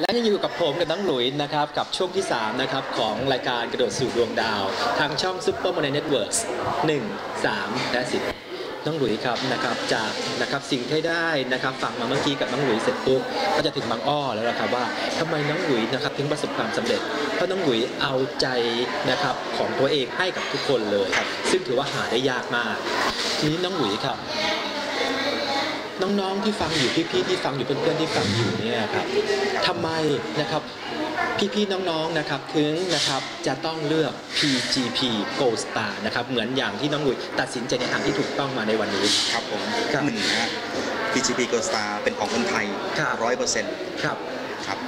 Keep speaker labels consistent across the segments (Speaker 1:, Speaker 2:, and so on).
Speaker 1: และยังอยู่กับผมกับน้องหลุยนะครับกับช่วงที่3นะครับของรายการกระโดดสู่ดวงดาว ทางช่อง Super m o n e y Networks 1 3 และ 10 น้องหลุยครับนะครับจากนะครับสิ่งที่ได้นะครับฟังมาเมื่อกี้กับน้องหลุยเสร็จปุ๊บก็จะถึงบางอ้อแล้วละครับว่าทำไมน้องหลุยนะครับถึงประสบความสำเร็จเพราะน้องหลุยเอาใจนะครับของตัวเองให้กับทุกคนเลย ซึ่งถือว่าหาได้ยากมาก ทีนี้น้องหลุยครับ น้องๆที่ฟังอยู่พี่ๆที่ฟังอยู่เพื่อนๆที่ฟังอยู่เนี่ยครับทำไมนะครับพี่ๆน้องๆนะครับถึงนะครับจะต้องเลือก PGP Gold Star นะครับเหมือนอย่างที่น้องหลุยตัดสินใจในทางที่ถูกต้องมาในวันนี้
Speaker 2: ครับผม
Speaker 1: ครับ
Speaker 2: หนึ่งนะฮะ PGP Gold Star เป็นของคนไทย
Speaker 1: ครับ
Speaker 2: ร้อยเปอร์เซ็นต์
Speaker 1: ครับ
Speaker 2: ครับ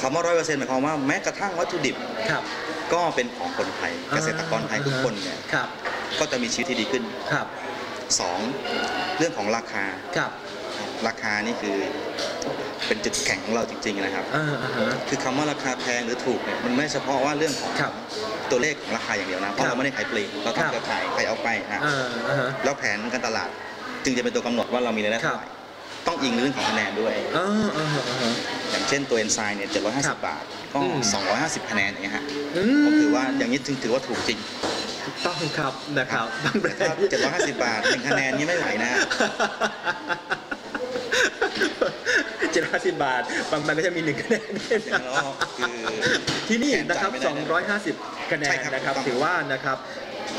Speaker 2: คำว่าร้อยเปอร์เซ็นต์หมายความว่าแม้กระทั่งวัตถุดิบ
Speaker 1: ครับ
Speaker 2: ก็เป็นของคนไทย เกษตรกรไทยทุกคนเนี่ย
Speaker 1: ครับ
Speaker 2: ก็จะมีชีวิตที่ดีขึ้น
Speaker 1: ครับ
Speaker 2: สองเรื่องของราคา
Speaker 1: ครับ
Speaker 2: ราคานี่คือเป็นจุดแข็งของเราจริง ๆ นะครับ
Speaker 1: อ่าอ่าฮะ
Speaker 2: คือคำว่าราคาแพงหรือถูกเนี่ยมันไม่เฉพาะว่าเรื่องของ
Speaker 1: ครับ
Speaker 2: ตัวเลขของราคาอย่างเดียวนะเพ
Speaker 1: ครั
Speaker 2: ราะ
Speaker 1: บ
Speaker 2: เราไม่ได้ขายปลีกเรา
Speaker 1: ครับ
Speaker 2: ทำเครือข่ายใครเอาไปนะ
Speaker 1: อ่าอ่าฮะ
Speaker 2: แล้วแผนการตลาด จึงจะเป็นตัวกำหนดว่าเรามีรายได้
Speaker 1: ครั
Speaker 2: เท่า
Speaker 1: บ
Speaker 2: ไหร่ต้องอิงเรื่องของคะแนนด้วย
Speaker 1: อ่าอ่าฮะอ่าฮะ
Speaker 2: อย่างเช่นตัวเอนไซม์เนี่ย
Speaker 1: ครับ
Speaker 2: 750บาทก็
Speaker 1: อืม
Speaker 2: 250คะแนนอย่างเงี้ยฮะ
Speaker 1: อื
Speaker 2: ผมถือว่าอย่างนี้ถึงถือว่าถูกจริง
Speaker 1: ถูกต้องครับนะครับบางแบร
Speaker 2: แต่
Speaker 1: น
Speaker 2: ถ้า
Speaker 1: ด์
Speaker 2: 750บาทหนึ่งคะแนนนี่ไม่ไหวนะ
Speaker 1: เจ็ดร้อยสิบบาท บางมันก็จะมีหนึ่งคะแนนด้วยนะ
Speaker 2: แล้วคือ
Speaker 1: ที่นี่นะครับ
Speaker 2: แทนจ่ายไม่ได้
Speaker 1: 250คะแน
Speaker 2: ใช่
Speaker 1: น
Speaker 2: ครับ
Speaker 1: นะครับ
Speaker 2: ถูกต้อง
Speaker 1: ถือว่านะครับ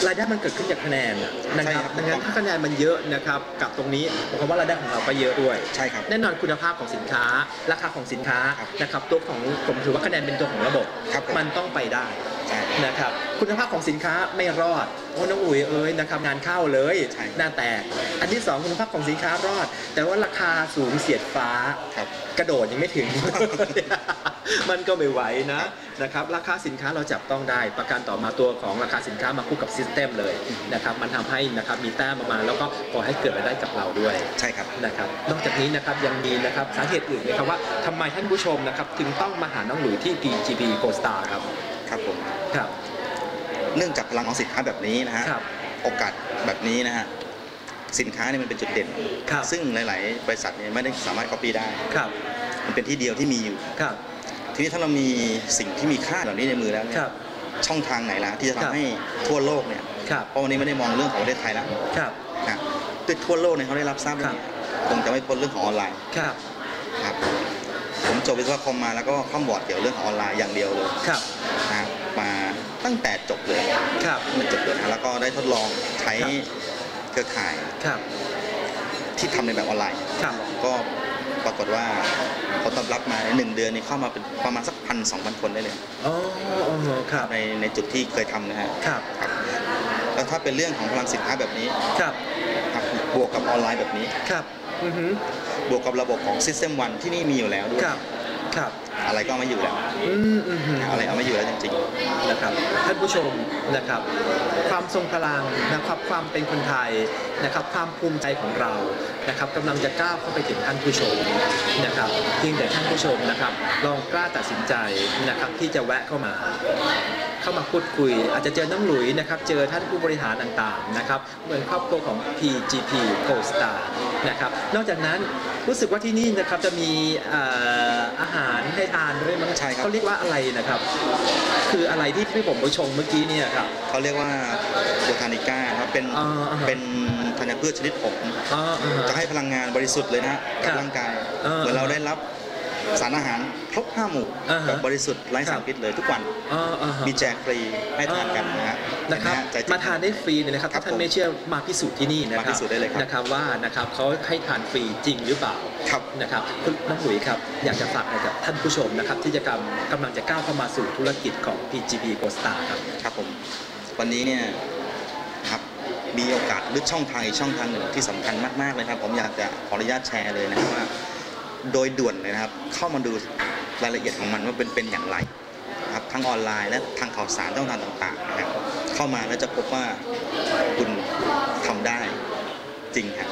Speaker 1: รายได้มันเกิดขึ้นจากคะแนนนะค
Speaker 2: ใช่
Speaker 1: รับ
Speaker 2: ครับ
Speaker 1: ดังนั้น
Speaker 2: ถูกต้อง
Speaker 1: ถ้าคะแนนมันเยอะนะครับกับตรงนี้ผมว่ารายได้ของเราก็เยอะด้วย
Speaker 2: ใช่ครับ
Speaker 1: แน่นอนคุณภาพของสินค้า ราคาของสินค้า
Speaker 2: ครับ
Speaker 1: นะครับตัวของผมถือว่าคะแนนเป็นตัวของระบบ
Speaker 2: ครับผม
Speaker 1: มันต้องไปได้
Speaker 2: ใช่
Speaker 1: นะครับคุณภาพของสินค้าไม่รอดโอ้น้องอุ๋ยเอ้ยนะครับงานเข้าเลย
Speaker 2: ใช่
Speaker 1: หน้าแตก อันที่สองคุณภาพของสินค้ารอด แต่ว่าราคาสูงเสียดฟ้า
Speaker 2: ครับ
Speaker 1: กระโดดยังไม่ถึง มันก็ไม่ไหวนะนะครับราคาสินค้าเราจับต้องได้ ประการต่อมาตัวของราคาสินค้ามาคู่กับซิสเต็มเลยนะครับมันทำให้นะครับมีแต้มออกมาแล้วก็ก่อให้เกิดรายได้กับเราด้วย
Speaker 2: ใช่ครับ
Speaker 1: นะครับนอกจากนี้นะครับยังมีนะครับสาเหตุอื่นไหมครับว่าทำไมท่านผู้ชมนะครับถึงต้องมาหาน้องหลุยที่ PGP Go Star ครับ
Speaker 2: ครับผม
Speaker 1: ครับ
Speaker 2: เนื่องจากพลังของสินค้าแบบนี้นะฮะ
Speaker 1: ครับ
Speaker 2: โอกาสแบบนี้นะฮะสินค้าเนี่ยมันเป็นจุดเด่น
Speaker 1: ครับ
Speaker 2: ซึ่งหลาย ๆ บริษัทเนี่ยไม่ได้สามารถ copy ได้
Speaker 1: ครับ
Speaker 2: มันเป็นที่เดียวที่มีอยู่
Speaker 1: ครับ
Speaker 2: ทีนี้ถ้าเรามีสิ่งที่มีค่าเหล่านี้ในมือแล้วเนี่
Speaker 1: ค
Speaker 2: ย
Speaker 1: รับ
Speaker 2: ช่องทางไหนล่ะที่จะ
Speaker 1: ครับ
Speaker 2: ทำให้ทั่วโลกเนี่ย
Speaker 1: ครับ
Speaker 2: เพราะวันนี้ไม่ได้มองเรื่องของประเทศไทยแล้ว
Speaker 1: ครับ
Speaker 2: นะด้วยทั่วโลกเนี่ยเขาได้รับทราบเรื่องนี้คงจะไม่พ้นเรื่องของออนไลน์
Speaker 1: ครับ
Speaker 2: ครับผมจบวิศวะคอมมาแล้วก็ข้ามบอร์ดเกี่ยวกับเรื่องของออนไลน์อย่างเดียวเลย
Speaker 1: ครับ
Speaker 2: นะฮะมา ตั้งแต่จบเลย
Speaker 1: ครับ
Speaker 2: มันจบเลยนะแล้วก็ได้ทดลองใช้
Speaker 1: ครับ
Speaker 2: เครือข่าย
Speaker 1: ครับ
Speaker 2: ที่ทำในแบบออนไลน์
Speaker 1: ครับ
Speaker 2: ก็ปรากฏว่าผลตอบรับมาในหนึ่งเดือนนี้เข้ามาเป็นประมาณสักพันสองพันคนได้เลย
Speaker 1: อ๋ออ๋อครับ
Speaker 2: ในในจุดที่เคยทำนะฮะ
Speaker 1: ครับ
Speaker 2: ครับแล้วถ้าเป็นเรื่องของพลังสินค้าแบบนี้
Speaker 1: ครับ
Speaker 2: ครับบวกกับออนไลน์แบบนี้
Speaker 1: ครับอือฮึ
Speaker 2: บวกกับระบบของ System One ที่นี่มีอยู่แล้วด้วย
Speaker 1: ครับ ครับ
Speaker 2: อะไรก็เอาไม่อยู่แล้ว
Speaker 1: อืมอือฮึ
Speaker 2: อะไรเอาไม่อยู่แล้วจริง
Speaker 1: นะครับท่านผู้ชมนะครับความทรงพลังนะครับความเป็นคนไทยนะครับความภูมิใจของเรานะครับกำลังจะก้าวเข้าไปถึงท่านผู้ชมนะครับเพียงแต่ท่านผู้ชมนะครับลองกล้าตัดสินใจนะครับที่จะแวะเข้ามา เข้ามาพูดคุย อาจจะเจอน้องหลุยนะครับ เจอท่านผู้บริหารต่างๆนะครับ เหมือนครอบครัวของ PGP Gold Star นะครับ นอกจากนั้นรู้สึกว่าที่นี่นะครับจะมีเอ่ออาหารให้ทานด้วยมั้ง
Speaker 2: ใช่ครับ
Speaker 1: เขาเรียกว่าอะไรนะครับ คืออะไรที่ที่ผมไปชมเมื่อกี้เนี่ยครับ
Speaker 2: ๆเขาเรียกว่าโบทานิก้าครับเป็น
Speaker 1: อ่าอ่าฮะ
Speaker 2: เป็นธัญพืชชนิดผง
Speaker 1: อ๋ออ่าฮะ
Speaker 2: จะให้พลังงานบริสุทธิ์เลยนะฮะ
Speaker 1: ครั
Speaker 2: กับบร่างกาย
Speaker 1: เออ
Speaker 2: เหมือนเราได้รับ สารอาหารครบห้าหมู่
Speaker 1: อ่าฮะ
Speaker 2: แบบบริสุทธิ์ไร้สารพิษเลยทุกวัน
Speaker 1: อ๋ออ่าฮะ
Speaker 2: มีแจกฟรีให้ทานกันนะฮะ
Speaker 1: นะครับ
Speaker 2: เห็ไหมฮใจจริง
Speaker 1: มาทานได้ฟรีเลยนะครับ
Speaker 2: ครั
Speaker 1: ถ้า
Speaker 2: บ
Speaker 1: ท่าน
Speaker 2: ผม
Speaker 1: ไม่เชื่อมาพิสูจน์ที่นี่นะครั
Speaker 2: มาพิสูจน์ได้เลยครับ
Speaker 1: นะครับว่านะครับเขาให้ทานฟรีจริงหรือเปล่า
Speaker 2: ครับ
Speaker 1: นะครับคุณน้องหลุยครับอยากจะฝากอะไรกับท่านผู้ชมนะครับที่จะกำกำลังจะก้าวเข้ามาสู่ธุรกิจของ PGP Go Star ครับ
Speaker 2: ครับผมวันนี้เนี่ยนะครับมีโอกาสหรือช่องทางอีกช่องทางหนึ่งที่สำคัญมากๆเลยครับ ผมอยากจะขออนุญาตแชร์เลยนะครับว่า โดยด่วนเลยนะครับ เข้ามาดูรายละเอียดของมันว่าเป็นเป็นอย่างไรนะครับทั้งออนไลน์และทางข่าวสารช่องทางต่างๆนะครับเข้ามาแล้วจะพบว่าคุณทำได้ จริงครับ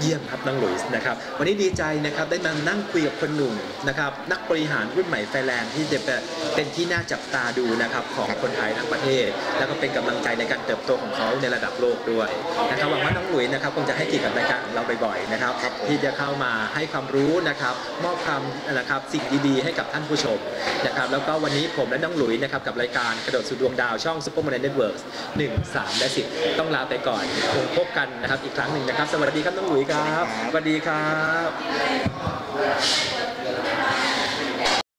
Speaker 1: เยี่ยมครับน้องหลุยส์นะครับวันนี้ดีใจนะครับได้มานั่งคุยกับคนหนุ่มนะครับนักบริหารรุ่นใหม่ไฟแรงที่จะเป็นที่น่าจับตาดูนะครับของคนไทยทั้งประเทศ แล้วก็เป็นกำลังใจในการเติบโตของเขาในระดับโลกด้วยนะครับหวังว่าน้องหลุยส์นะครับคงจะให้เกียรติกับรายการของเราบ่อยๆนะครับ
Speaker 2: ครับผม
Speaker 1: ที่จะเข้ามาให้ความรู้นะครับมอบความนะครับสิ่งดีๆ ให้กับท่านผู้ชมนะครับแล้วก็วันนี้ผมและน้องหลุยส์นะครับกับรายการกระโดดสู่ดวงดาวช่อง Super m o n e y Networks 1 3และ10ต้องลาไปก่อนคงพบกันนะครับอีกครั้งหนึ่งนะครับ สวัสดีครับน้องหลุยส์ครับสวัสดีครับ